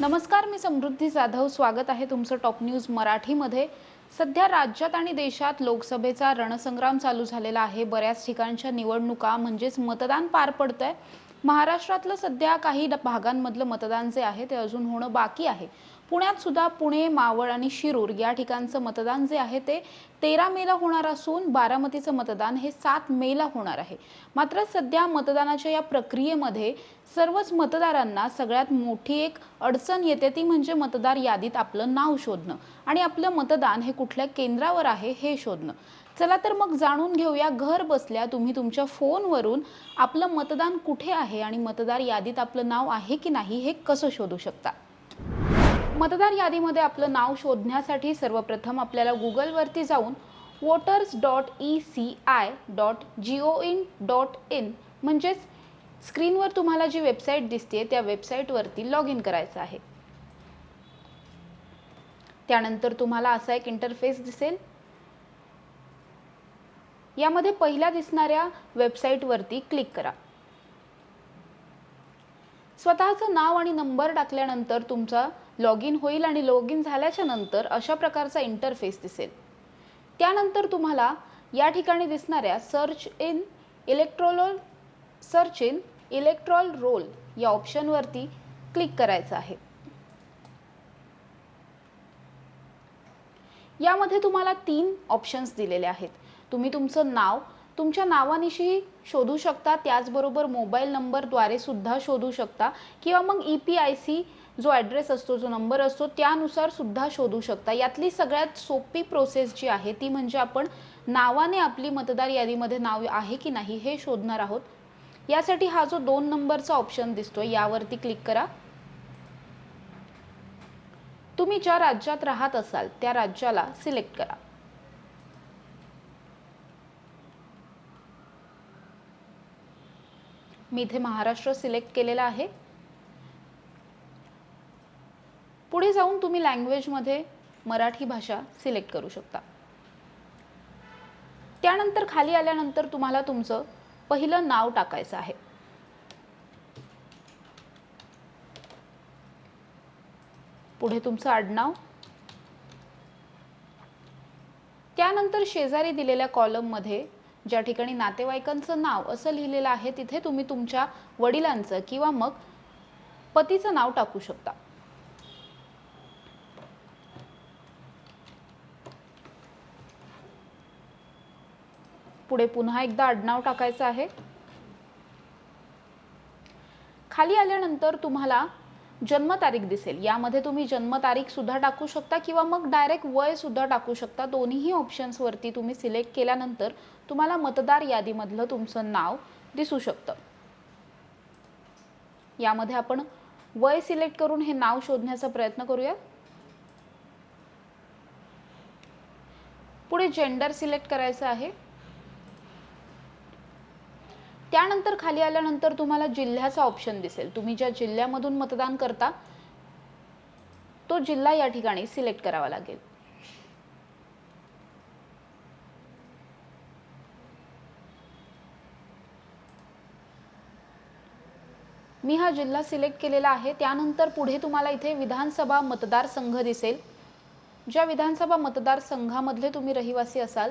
नमस्कार मी समृद्धी जाधव. स्वागत आहे तुमचं टॉप न्यूज मराठीमध्ये. सध्या राज्यात आणि देशात लोकसभेचा रणसंग्राम चालू झालेला आहे. बऱ्याच ठिकाणच्या निवडणुका म्हणजेच मतदान पार पडतंय. महाराष्ट्रातलं सध्या काही ड- भागांमधलं मतदान जे आहे ते अजून होणं बाकी आहे. पुण्यात सुद्धा पुणे मावळ आणि शिरूर या ठिकाणचं मतदान जे आहे ते तेरा मेला होणार असून बारामतीचं मतदान हे सात मेला होणार आहे. मात्र सध्या मतदानाच्या या प्रक्रियेमध्ये सर्वच मतदारांना सगळ्यात मोठी एक अडचण येते ती म्हणजे मतदार यादीत आपलं नाव शोधणं आणि आपलं मतदान हे कुठल्या केंद्रावर आहे हे शोधणं. चला तर मग जाणून घेऊया घर बसल्या तुम्ही तुमच्या फोनवरून आपलं मतदान कुठे आहे आणि मतदार यादीत आपलं नाव आहे की नाही हे कसं शोधू शकता? मतदार यादीमध्ये आपलं नाव शोधण्यासाठी सर्वप्रथम आपल्याला गुगलवरती जाऊन voters dot E C I dot G O in dot in म्हणजेच स्क्रीनवर तुम्हाला जी वेबसाईट दिसते त्या वेबसाईटवरती लॉग इन करायचं आहे. त्यानंतर तुम्हाला असा एक इंटरफेस दिसेल. यामध्ये पहिल्या दिसणाऱ्या वेबसाईटवरती क्लिक करा. स्वतःचं नाव आणि नंबर टाकल्यानंतर तुमचा लॉग इन होईल आणि लॉग इन झाल्याच्यानंतर अशा प्रकारचा इंटरफेस दिसेल. त्यानंतर तुम्हाला या ठिकाणी दिसणाऱ्या search in electoral search in electoral roll या ऑप्शनवरती क्लिक करायचं आहे. यामध्ये तुम्हाला तीन ऑप्शन्स दिलेले आहेत. तुम्ही तुमचं नाव तुमच्या नावानिशी शोधू शकता त्याचबरोबर मोबाईल नंबरद्वारे सुद्धा शोधू शकता किंवा मग ई पी आय सी जो ॲड्रेस असतो जो नंबर असतो त्यानुसार सुद्धा शोधू शकता. यातली सगळ्यात सोपी प्रोसेस जी आहे ती म्हणजे आपण नावाने आपली मतदार यादीमध्ये नाव आहे की नाही हे शोधणार आहोत. यासाठी हा जो दोन नंबरचा ऑप्शन दिसतोय यावरती क्लिक करा. तुम्ही ज्या राज्यात राहत असाल त्या राज्याला सिलेक्ट करा. मी इथे महाराष्ट्र सिलेक्ट केलेला आहे. पुढे जाऊन तुम्ही लँग्वेजमध्ये मराठी भाषा सिलेक्ट करू शकता. त्यानंतर खाली आल्यानंतर तुम्हाला तुमचं पहिलं नाव टाकायचं आहे. पुढे तुमचं आडनाव. त्यानंतर शेजारी दिलेल्या कॉलममध्ये ज्या ठिकाणी नातेवाईकांचं नाव असं लिहिलेलं आहे तिथे तुम्ही तुमच्या वडिलांचं किंवा मग पतीचं नाव टाकू शकता. पुढे पुन्हा एकदा आडनाव टाकायचं आहे. खाली आल्यानंतर तुम्हाला जन्मतारीख दिसेल. यामध्ये तुम्ही जन्मतारीख सुद्धा टाकू शकता किंवा मग डायरेक्ट वय सुद्धा टाकू शकता. दोन्हीही ऑप्शन्सवरती तुम्ही सिलेक्ट केल्यानंतर तुम्हाला मतदार यादीमधलं तुमचं नाव दिसू शकतं. यामध्ये आपण वय सिलेक्ट करून हे नाव शोधण्याचा प्रयत्न करूया. पुढे जेंडर सिलेक्ट करायचं आहे. त्यानंतर खाली आल्यानंतर तुम्हाला जिल्ह्याचा ऑप्शन दिसेल. तुम्ही ज्या जिल्ह्यामधून मतदान करता तो जिल्हा या ठिकाणी सिलेक्ट करावा लागेल. मी हा जिल्हा सिलेक्ट केलेला आहे. त्यानंतर पुढे तुम्हाला इथे विधानसभा मतदारसंघ दिसेल. ज्या विधानसभा मतदारसंघामधले तुम्ही रहिवासी असाल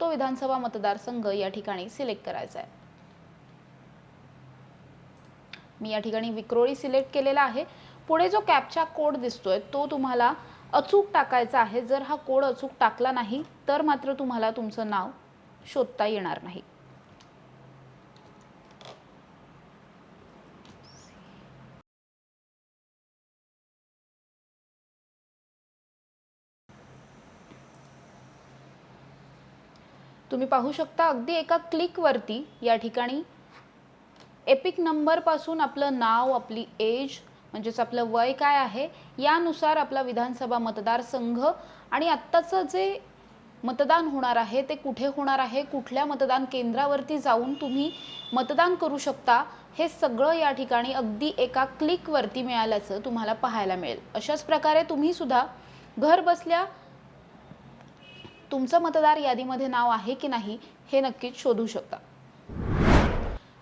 तो विधानसभा मतदारसंघ या ठिकाणी सिलेक्ट करायचा आहे. मी या ठिकाणी विक्रोळी सिलेक्ट केलेला आहे. पुढे जो कॅपचा कोड दिसतोय तो तुम्हाला अचूक टाकायचा आहे. जर हा कोड अचूक टाकला नाही तर मात्र तुम्हाला तुमचं नाव शोधता येणार नाही. तुम्ही पाहू शकता अगदी एका क्लिकवरती या ठिकाणी एपिक नंबरपासून आपलं नाव आपली एज म्हणजेच आपलं वय काय आहे यानुसार आपला विधानसभा मतदारसंघ आणि आत्ताचं जे मतदान होणार आहे ते कुठे होणार आहे कुठल्या मतदान केंद्रावरती जाऊन तुम्ही मतदान करू शकता हे सगळं या ठिकाणी अगदी एका क्लिकवरती मिळाल्याचं तुम्हाला पाहायला मिळेल. अशाच प्रकारे तुम्ही सुद्धा घर बसल्या तुमचं मतदार यादीमध्ये नाव आहे की नाही हे नक्कीच शोधू शकता.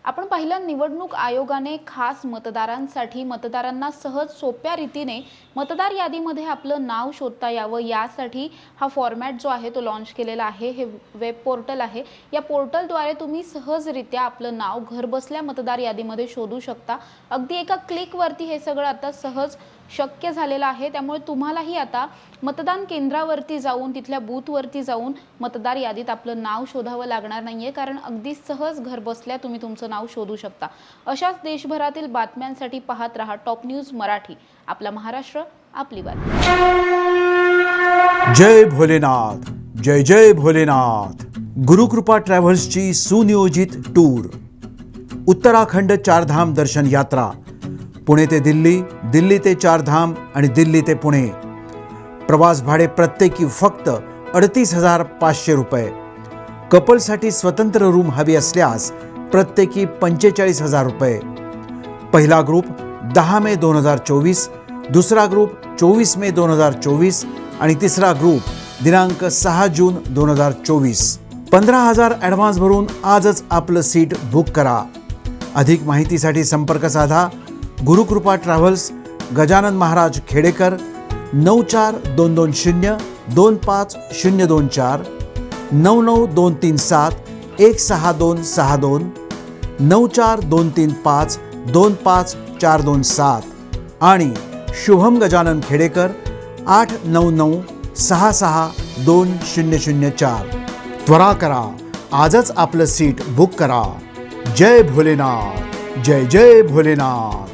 आपण पाहिलं निवडणूक आयोगाने खास मतदारांसाठी मतदारांना सहज सोप्या रीतीने मतदार यादीमध्ये आपलं नाव शोधता यावं यासाठी हा फॉर्मॅट जो आहे तो लॉन्च केलेला आहे. हे वेब पोर्टल आहे. या पोर्टलद्वारे तुम्ही सहजरित्या आपलं नाव घरबसल्या मतदार यादीमध्ये शोधू शकता. अगदी एका क्लिकवरती हे सगळं आता सहज शक्य झालेलं आहे. त्यामुळे तुम्हालाही आता मतदान केंद्रावरती जाऊन तिथल्या बूथवरती जाऊन मतदार यादीत आपलं नाव शोधावं लागणार नाहीये. कारण अगदी सहज घर बसल्या तुम्ही तुमचं नाव शोधू शकता. अशाच देशभरातील बातम्यांसाठी पाहत रहा टॉप न्यूज मराठी. आपला महाराष्ट्र आपली बातमी. जय भोलेनाथ. जय जय भोलेनाथ. गुरुकृपा ट्रॅव्हल्सची सुनियोजित टूर. उत्तराखंड चारधाम दर्शन यात्रा. पुणे ते दिल्ली दिल्ली ते चारधाम आणि दिल्ली ते पुणे. प्रवास भाडे प्रत्येकी फक्त अडतीस हजार पाचशे रुपये. कपलसाठी स्वतंत्र रूम हवी असल्यास प्रत्येकी पंचेचाळीस हजार रुपये. पहिला ग्रुप दहा मे दोन हजार चोवीस दुसरा ग्रुप चोवीस मे दोन हजार चोवीस आणि तिसरा ग्रुप दिनांक सहा जून दोन हजार चोवीस. पंधरा हजार ॲडव्हान्स भरून आजच आपलं सीट बुक करा. अधिक माहितीसाठी संपर्क साधा गुरुकृपा ट्रॅव्हल्स गजानन महाराज खेडेकर नऊ चार दोन दोन शून्य दोन पाच शून्य दोन चार नऊ नऊ दोन तीन सात एक सहा दोन सहा दोन नऊ चार दोन तीन पाच दोन पाच चार दोन सात आणि शुभम गजानन खेडेकर आठ नऊ नऊ सहा सहा दोन शून्य शून्य चार. त्वरा करा आजच आपलं सीट बुक करा. जय भोलेनाथ जय जय Bholenath.